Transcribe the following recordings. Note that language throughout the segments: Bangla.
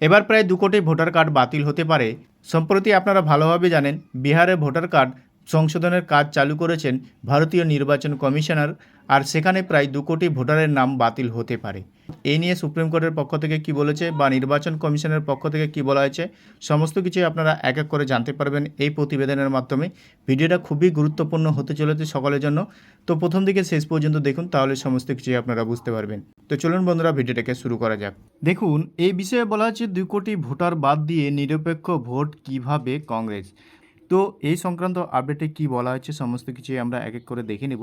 এবার প্রায় দু কোটি ভোটার কার্ড বাতিল হতে পারে। সম্প্রতি আপনারা ভালোভাবে জানেন, বিহারে ভোটার কার্ড সংশোধনের কাজ চালু করেছেন ভারতীয় নির্বাচন কমিশনার, আর সেখানে প্রায় দু কোটি ভোটারের নাম বাতিল হতে পারে। এই নিয়ে সুপ্রিম কোর্টের পক্ষ থেকে কি বলেছে বা নির্বাচন কমিশনের পক্ষ থেকে কি বলা হয়েছে, সমস্ত কিছুই আপনারা এক এক করে জানতে পারবেন এই প্রতিবেদনের মাধ্যমে। ভিডিওটা খুবই গুরুত্বপূর্ণ হতে চলেছে সকলের জন্য। তো প্রথম থেকে শেষ পর্যন্ত দেখুন, তাহলে সমস্ত কিছুই আপনারা বুঝতে পারবেন। তো চলুন বন্ধুরা, ভিডিওটাকে শুরু করা যাক। দেখুন, এই বিষয়ে বলা হচ্ছে দুই কোটি ভোটার বাদ দিয়ে নিরপেক্ষ ভোট কীভাবে কংগ্রেস? তো এই সংক্রান্ত আপডেটে কি বলা হয়েছে সমস্ত কিছুই আমরা এক এক করে দেখে নেব।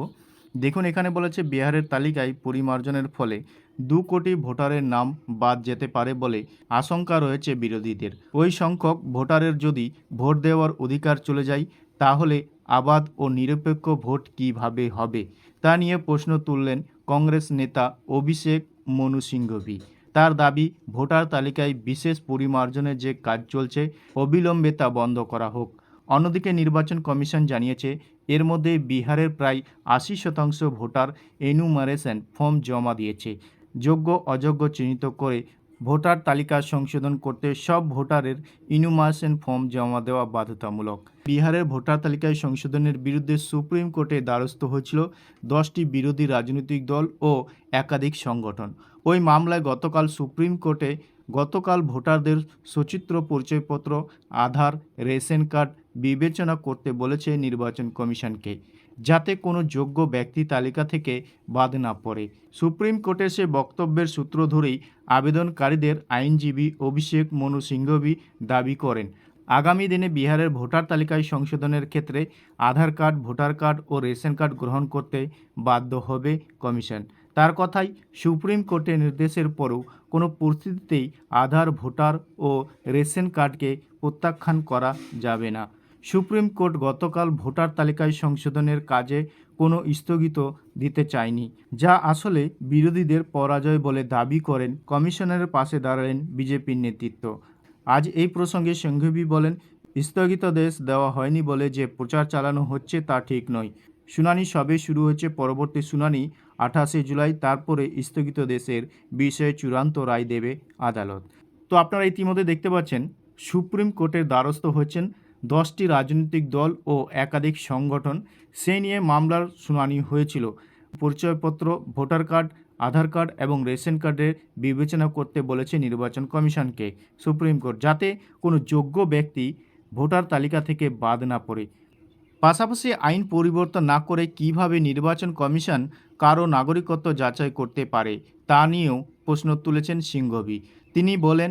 দেখুন, এখানে বলেছে বিহারের তালিকায় পরিমার্জনের ফলে দু কোটি ভোটারের নাম বাদ যেতে পারে বলে আশঙ্কা রয়েছে বিরোধীদের। ওই সংখ্যক ভোটারের যদি ভোট দেওয়ার অধিকার চলে যায়, তাহলে আবাদ ও নিরপেক্ষ ভোট কীভাবে হবে? তা নিয়ে প্রশ্ন তুললেন কংগ্রেস নেতা অভিষেক মনু সিংঘভি। তার দাবি, ভোটার তালিকায় বিশেষ পরিমার্জনের যে কাজ চলছে, অবিলম্বে তা বন্ধ করা হোক। অন্যদিকে নির্বাচন কমিশন জানিয়েছে, এর মধ্যে বিহারের প্রায় আশি শতাংশ ভোটার এনুমারেশন ফর্ম জমা দিয়েছে। যোগ্য, অযোগ্য চিহ্নিত করে ভোটার তালিকা সংশোধন করতে সব ভোটারের ইনুমারেশন ফর্ম জমা দেওয়া বাধ্যতামূলক। বিহারের ভোটার তালিকায় সংশোধনের বিরুদ্ধে সুপ্রিম কোর্টে দ্বারস্থ হয়েছিল দশটি বিরোধী রাজনৈতিক দল ও একাধিক সংগঠন। ওই মামলায় গতকাল সুপ্রিম কোর্টে গতকাল ভোটারদের সচিত্র পরিচয়পত্র, আধার, রেশন কার্ড বিবেচনা করতে বলেছে নির্বাচন কমিশনকে, যাতে কোনো যোগ্য ব্যক্তি তালিকা থেকে বাদ না পড়ে। সুপ্রিম কোর্টের সে বক্তব্যের সূত্র ধরেই আবেদনকারীদের আইনজীবী অভিষেক মনু সিংঘভি দাবি করেন, আগামী দিনে বিহারের ভোটার তালিকায় সংশোধনের ক্ষেত্রে আধার কার্ড, ভোটার কার্ড ও রেশন কার্ড গ্রহণ করতে বাধ্য হবে কমিশন। তার কথাই সুপ্রিম কোর্টের নির্দেশের পরও কোনো পরিস্থিতিতেই আধার, ভোটার ও রেশন কার্ডকে প্রত্যাখ্যান করা যাবে না। সুপ্রিম কোর্ট গতকাল ভোটার তালিকায় সংশোধনের কাজে কোনো স্থগিত দিতে চায়নি, যা আসলে বিরোধীদের পরাজয় বলে দাবি করেন কমিশনারের পাশে দাঁড়ালেন বিজেপির নেতৃত্ব। আজ এই প্রসঙ্গে সংঘবী বলেন স্থগিতাদেশ দেওয়া হয়নি বলে যে প্রচার চালানো হচ্ছে তা ঠিক নয়। শুনানি সবে শুরু হয়েছে, পরবর্তী শুনানি আঠাশে জুলাই, তারপরে স্থগিত দেশের বিষয়ে চূড়ান্ত রায় দেবে আদালত। তো আপনারা ইতিমধ্যে দেখতে পাচ্ছেন, সুপ্রিম কোর্টের দ্বারস্থ হয়েছেন দশটি রাজনৈতিক দল ও একাধিক সংগঠন। সে নিয়ে মামলার শুনানি হয়েছিল। পরিচয়পত্র, ভোটার কার্ড, আধার কার্ড এবং রেশন কার্ডের বিবেচনা করতে বলেছে নির্বাচন কমিশনকে সুপ্রিম কোর্ট, যাতে কোনো যোগ্য ব্যক্তি ভোটার তালিকা থেকে বাদ না পড়ে। পাশাপাশি আইন পরিবর্তন না করে কীভাবে নির্বাচন কমিশন কারও নাগরিকত্ব যাচাই করতে পারে, তা নিয়েও প্রশ্ন তুলেছেন সিংঘভি তিনি বলেন,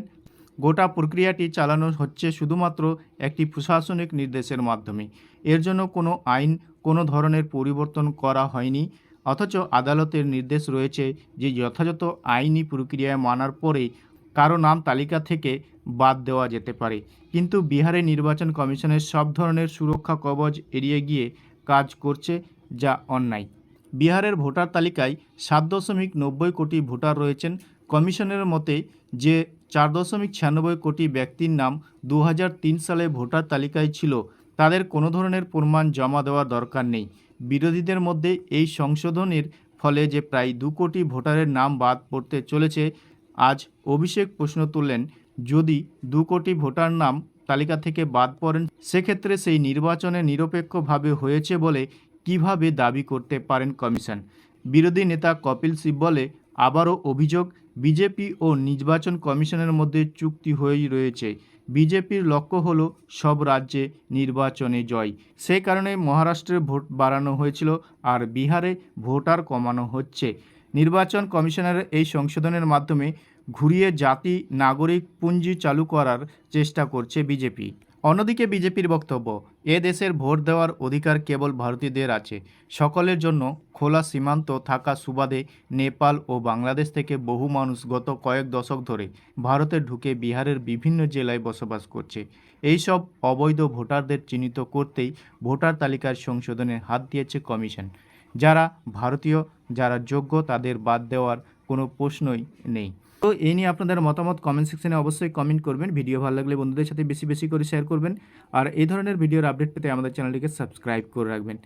গোটা প্রক্রিয়াটি চালানো হচ্ছে শুধুমাত্র একটি প্রশাসনিক নির্দেশের মাধ্যমে। এর জন্য কোনো আইন, কোনো ধরনের পরিবর্তন করা হয়নি, অথচ আদালতের নির্দেশ রয়েছে যে যথাযথ আইনি প্রক্রিয়ায় মানার পরেই কারও নাম তালিকা থেকে বাদ দেওয়া যেতে পারে। কিন্তু বিহারে নির্বাচন কমিশনের সব ধরনের সুরক্ষা কবচ এড়িয়ে গিয়ে কাজ করছে যা অন্যায়। বিহারের ভোটার তালিকায় সাত দশমিক নব্বই কোটি ভোটার রয়েছেন। কমিশনের মতে যে চার দশমিক ছিয়ানব্বই কোটি ব্যক্তির নাম দু হাজার তিন সালে ভোটার তালিকায় ছিল, তাদের কোনো ধরনের প্রমাণ জমা দেওয়ার দরকার নেই। বিরোধীদের মধ্যে এই সংশোধনের ফলে যে প্রায় দু কোটি ভোটারের নাম বাদ পড়তে চলেছে আজ অভিষেক প্রশ্ন তুললেন, যদি দু কোটি ভোটার নাম তালিকা থেকে বাদ পড়েন, সেক্ষেত্রে সেই নির্বাচনে নিরপেক্ষভাবে হয়েছে বলে কীভাবে দাবি করতে পারেন কমিশন? বিরোধী নেতা কপিল সিব্বলে আবারও অভিযোগ, বিজেপি ও নির্বাচন কমিশনের মধ্যে চুক্তি হয়েই রয়েছে। বিজেপির লক্ষ্য হল সব রাজ্যে নির্বাচনে জয়। সেই কারণে মহারাষ্ট্রে ভোট বাড়ানো হয়েছিল আর বিহারে ভোটার কমানো হচ্ছে। নির্বাচন কমিশনের এই সংশোধনের মাধ্যমে ঘুরিয়ে জাতি, নাগরিক পুঞ্জি চালু করার চেষ্টা করছে বিজেপি। অন্যদিকে বিজেপির বক্তব্য, এ দেশের ভোট দেওয়ার অধিকার কেবল ভারতীয়দের আছে। সকলের জন্য খোলা সীমান্ত থাকা সুবাদে নেপাল ও বাংলাদেশ থেকে বহু মানুষ গত কয়েক দশক ধরে ভারতে ঢুকে বিহারের বিভিন্ন জেলায় বসবাস করছে। এই সব অবৈধ ভোটারদের চিহ্নিত করতেই ভোটার তালিকার সংশোধনে হাত দিয়েছে কমিশন। যারা ভারতীয়, যারা যোগ্য, তাদের বাদ দেওয়ার কোনো প্রশ্নই নেই। তো এই নিয়ে আপনাদের মতামত কমেন্ট সেকশনে অবশ্যই কমেন্ট করবেন। ভিডিও ভালো লাগলে বন্ধুদের সাথে বেশি বেশি করে শেয়ার করবেন। আর এই ধরনের ভিডিওর আপডেট পেতে আমাদের চ্যানেলটিকে সাবস্ক্রাইব করে রাখবেন।